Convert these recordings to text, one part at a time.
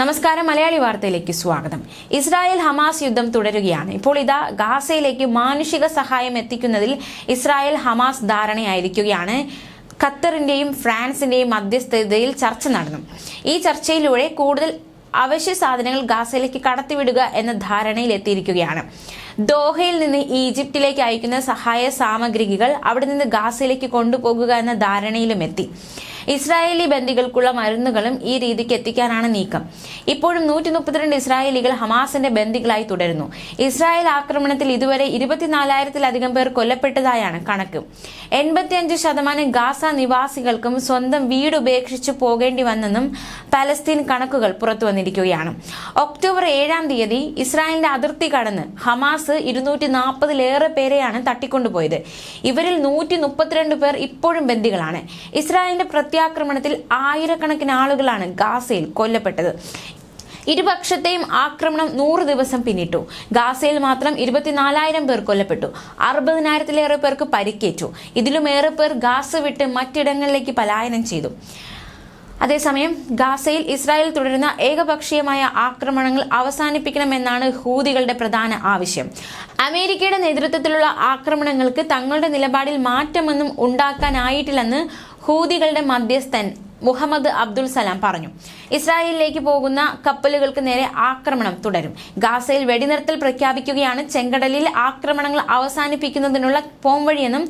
നമസ്കാരം മലയാളി വാർത്തയിലേക്ക് സ്വാഗതം. ഇസ്രായേൽ ഹമാസ് യുദ്ധം തുടരുകയാണ്. ഇപ്പോൾ ഇതാ ഗാസയിലേക്ക് മാനുഷിക സഹായം എത്തിക്കുന്നതിൽ ഇസ്രായേൽ ഹമാസ് ധാരണയായിരിക്കുകയാണ്. ഖത്തറിന്റെയും ഫ്രാൻസിന്റെയും മധ്യസ്ഥതയിൽ ചർച്ച നടന്നു. ഈ ചർച്ചയിലൂടെ കൂടുതൽ അവശ്യ സാധനങ്ങൾ ഗാസയിലേക്ക് കടത്തിവിടുക എന്ന ധാരണയിൽ എത്തിയിരിക്കുകയാണ്. ദോഹയിൽ നിന്ന് ഈജിപ്തിലേക്ക് അയക്കുന്ന സഹായ സാമഗ്രികൾ അവിടെ നിന്ന് ഗാസയിലേക്ക് കൊണ്ടുപോകുക എന്ന ധാരണയിലും എത്തി. ഇസ്രായേലി ബന്ദികൾക്കുള്ള മരുന്നുകളും ഈ രീതിക്ക് എത്തിക്കാനാണ് നീക്കം. ഇപ്പോഴും നൂറ്റി മുപ്പത്തിരണ്ട് ഇസ്രായേലികൾ ഹമാസിന്റെ ബന്ദികളായി തുടരുന്നു. ഇസ്രായേൽ ആക്രമണത്തിൽ ഇതുവരെ ഇരുപത്തിനാലായിരത്തിലധികം പേർ കൊല്ലപ്പെട്ടതായാണ് കണക്ക്. എൺപത്തിയഞ്ച് ശതമാനം ഗാസ നിവാസികൾക്കും സ്വന്തം വീട് ഉപേക്ഷിച്ചു പോകേണ്ടി വന്നെന്നും പലസ്തീൻ കണക്കുകൾ പുറത്തു വന്നിരിക്കുകയാണ്. ഒക്ടോബർ ഏഴാം തീയതി ഇസ്രായേലിന്റെ അതിർത്തി കടന്ന് ഹമാസ് ഇരുന്നൂറ്റി നാൽപ്പതിലേറെ പേരെയാണ് തട്ടിക്കൊണ്ടുപോയത്. ഇവരിൽ നൂറ്റി മുപ്പത്തിരണ്ട് പേർ ഇപ്പോഴും ബന്ദികളാണ്. ഇസ്രായേലിന്റെ പ്രത്യാക്രമണത്തിൽ ആയിരക്കണക്കിന് ആളുകളാണ് ഗാസയിൽ കൊല്ലപ്പെട്ടത്. ഇരുപക്ഷത്തെയും ആക്രമണം നൂറ് ദിവസം പിന്നിട്ടു. ഗാസയിൽ മാത്രം ഇരുപത്തിനാലായിരം പേർ കൊല്ലപ്പെട്ടു. അറുപതിനായിരത്തിലേറെ പേർക്ക് പരിക്കേറ്റു. ഇതിലും ഏറെ പേർ ഗാസ വിട്ട് മറ്റിടങ്ങളിലേക്ക് പലായനം ചെയ്തു. അതേസമയം ഗാസയിൽ ഇസ്രായേൽ തുടരുന്ന ഏകപക്ഷീയമായ ആക്രമണങ്ങൾ അവസാനിപ്പിക്കണമെന്നാണ് ഹൂതികളുടെ പ്രധാന ആവശ്യം. അമേരിക്കയുടെ നേതൃത്വത്തിലുള്ള ആക്രമണങ്ങൾക്ക് തങ്ങളുടെ നിലപാടിൽ മാറ്റമൊന്നും ഉണ്ടാക്കാനായിട്ടില്ലെന്ന് ഹൂതികളുടെ മധ്യസ്ഥൻ മുഹമ്മദ് അബ്ദുൽ സലാം പറഞ്ഞു. ഇസ്രായേലിലേക്ക് പോകുന്ന കപ്പലുകൾക്ക് നേരെ ആക്രമണം തുടരും. ഗാസയിൽ വെടിനിർത്തൽ പ്രഖ്യാപിക്കുകയാണ്. ചെങ്കടലിൽ ആക്രമണങ്ങൾ അവസാനിപ്പിക്കുന്നതിനുള്ള പോംവഴിയെന്നും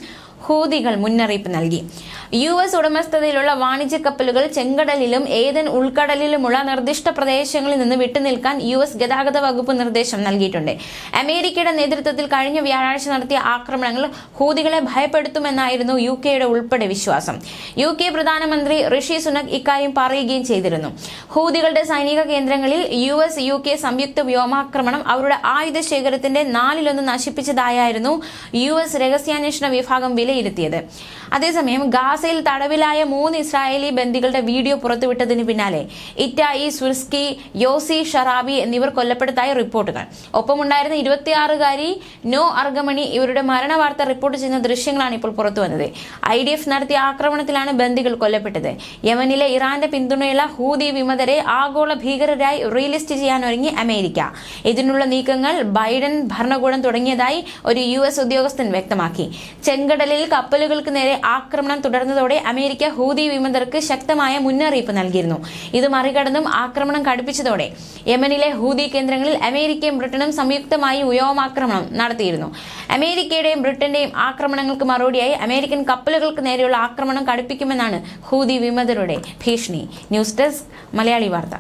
ഹൂതികൾ മുന്നറിയിപ്പ് നൽകി. യു എസ് ഉടമസ്ഥതയിലുള്ള വാണിജ്യ കപ്പലുകൾ ചെങ്കടലിലും ഏതൻ ഉൾക്കടലിലുമുള്ള നിർദ്ദിഷ്ട പ്രദേശങ്ങളിൽ നിന്ന് വിട്ടുനിൽക്കാൻ യു എസ് ഗതാഗത വകുപ്പ് നിർദ്ദേശം നൽകിയിട്ടുണ്ട്. അമേരിക്കയുടെ നേതൃത്വത്തിൽ കഴിഞ്ഞ വ്യാഴാഴ്ച നടത്തിയ ആക്രമണങ്ങൾ ഹൂതികളെ ഭയപ്പെടുത്തുമെന്നായിരുന്നു യു കെയുടെ ഉൾപ്പെടെ വിശ്വാസം. യു കെ പ്രധാനമന്ത്രി ഋഷി സുനക് ഇക്കാര്യം പറയുകയും ചെയ്തിരുന്നു. ഹൂതികളുടെ സൈനിക കേന്ദ്രങ്ങളിൽ യു എസ് യു കെ സംയുക്ത വ്യോമാക്രമണം അവരുടെ ആയുധ ശേഖരത്തിന്റെ നാലിലൊന്ന് നശിപ്പിച്ചതായിരുന്നു യു എസ് രഹസ്യാന്വേഷണ വിഭാഗം വിലയിരുത്തിയത്. അതേസമയം ഗാസയിൽ തടവിലായ മൂന്ന് ഇസ്രായേലി ബന്ദികളുടെ വീഡിയോ പുറത്തുവിട്ടതിന് പിന്നാലെ ഇറ്റായി സുർസ്കി യോസി ഷറാബി എന്നിവർ കൊല്ലപ്പെട്ടതായി റിപ്പോർട്ടുകൾ. ഒപ്പമുണ്ടായിരുന്ന ഇരുപത്തിയാറുകാരി നോ അർഗമണി ഇവരുടെ മരണവാർത്ത റിപ്പോർട്ട് ചെയ്യുന്ന ദൃശ്യങ്ങളാണ് ഇപ്പോൾ പുറത്തുവന്നത് ഐ ഡി എഫ് നടത്തിയ ആക്രമണത്തിലാണ് ബന്ദികൾ കൊല്ലപ്പെട്ടത്. യമനിലെ ഇറാന്റെ പിന്തുണയുള്ള ഹൂതി വിമതരെ ആഗോള ഭീകരരായി റീലിസ്റ്റ് ചെയ്യാനൊരുങ്ങി അമേരിക്ക. ഇതിനുള്ള നീക്കങ്ങൾ ബൈഡൻ ഭരണകൂടം തുടങ്ങിയതായി ഒരു യു എസ് ഉദ്യോഗസ്ഥൻ വ്യക്തമാക്കി. ചെങ്കടലിൽ കപ്പലുകൾക്ക് നേരെ ആക്രമണം തുടർന്നതോടെ അമേരിക്ക ഹൂതി വിമതർക്ക് ശക്തമായ മുന്നറിയിപ്പ് നൽകിയിരുന്നു. ഇത് മറികടന്നും ആക്രമണം കടുപ്പിച്ചതോടെ യമനിലെ ഹൂതി കേന്ദ്രങ്ങളിൽ അമേരിക്കയും ബ്രിട്ടനും സംയുക്തമായി വ്യോമാക്രമണം നടത്തിയിരുന്നു. അമേരിക്കയുടെയും ബ്രിട്ടന്റെയും ആക്രമണങ്ങൾക്ക് മറുപടിയായി അമേരിക്കൻ കപ്പലുകൾക്ക് നേരെയുള്ള ആക്രമണം കടുപ്പിക്കുമെന്നാണ് ഹൂതി വിമതരുടെ ഭീഷണി. ന്യൂസ് ഡെസ്ക് മലയാളി വാർത്ത.